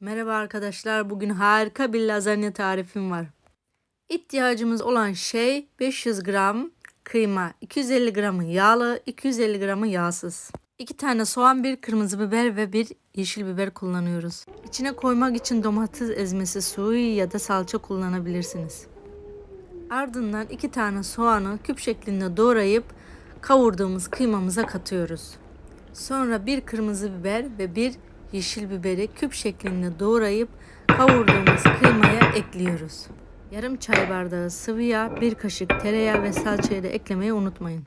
Merhaba arkadaşlar. Bugün harika bir lazanya tarifim var. İhtiyacımız olan şey 500 gram kıyma, 250 gramı yağlı, 250 gramı yağsız. 2 tane soğan, bir kırmızı biber ve bir yeşil biber kullanıyoruz. İçine koymak için domates ezmesi suyu ya da salça kullanabilirsiniz. Ardından 2 tane soğanı küp şeklinde doğrayıp kavurduğumuz kıymamıza katıyoruz. Sonra bir kırmızı biber ve bir yeşil biberi küp şeklinde doğrayıp kavurduğumuz kıymaya ekliyoruz. Yarım çay bardağı sıvı yağ, bir kaşık tereyağı ve salçayı da eklemeyi unutmayın.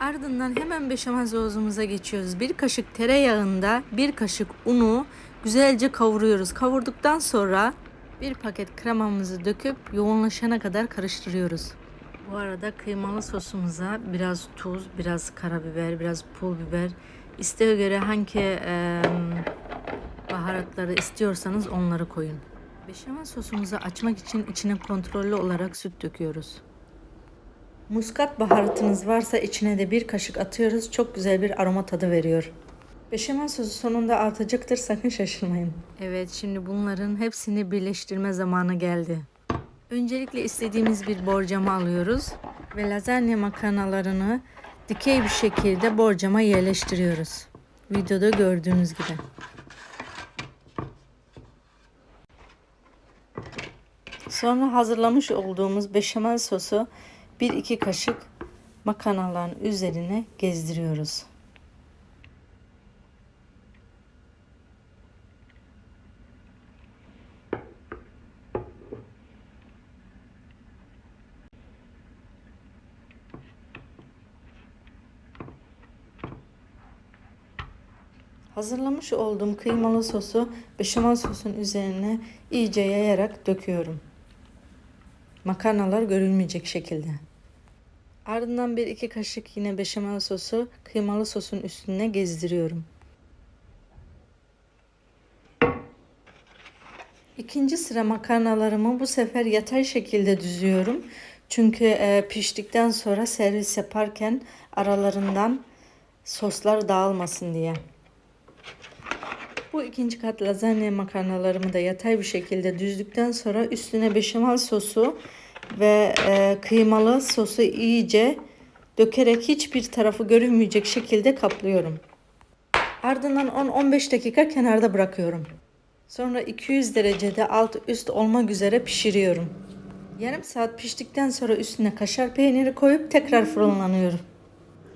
Ardından hemen beşamel sosumuza geçiyoruz. Bir kaşık tereyağında bir kaşık unu güzelce kavuruyoruz. Kavurduktan sonra bir paket kremamızı döküp yoğunlaşana kadar karıştırıyoruz. Bu arada kıymalı sosumuza biraz tuz, biraz karabiber, biraz pul biber, isteğe göre hangi e, baharatları istiyorsanız onları koyun. Beşamel sosumuzu açmak için içine kontrollü olarak süt döküyoruz. Muskat baharatınız varsa içine de bir kaşık atıyoruz. Çok güzel bir aroma tadı veriyor. Beşamel sosu sonunda artacaktır sakın şaşırmayın. Evet şimdi bunların hepsini birleştirme zamanı geldi. Öncelikle istediğimiz bir borcama alıyoruz ve lazanya makarnalarını dikey bir şekilde borcama yerleştiriyoruz. Videoda gördüğünüz gibi. Sonra hazırlamış olduğumuz beşamel sosu 1-2 kaşık makarnaların üzerine gezdiriyoruz. Hazırlamış olduğum kıymalı sosu beşamel sosun üzerine iyice yayarak döküyorum. Makarnalar görülmeyecek şekilde. Ardından bir iki kaşık yine beşamel sosu kıymalı sosun üstüne gezdiriyorum. İkinci sıra makarnalarımı bu sefer yatay şekilde düzüyorum. Çünkü e, piştikten sonra servis yaparken aralarından soslar dağılmasın diye. Bu ikinci kat lazanya makarnalarımı da yatay bir şekilde düzdükten sonra üstüne beşamel sosu ve e, kıymalı sosu iyice dökerek hiçbir tarafı görünmeyecek şekilde kaplıyorum. Ardından 10-15 dakika kenarda bırakıyorum. Sonra 200 derecede alt üst olmak üzere pişiriyorum. Yarım saat piştikten sonra üstüne kaşar peyniri koyup tekrar fırınlanıyorum.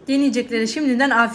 Deneyecekleri şimdiden afiyet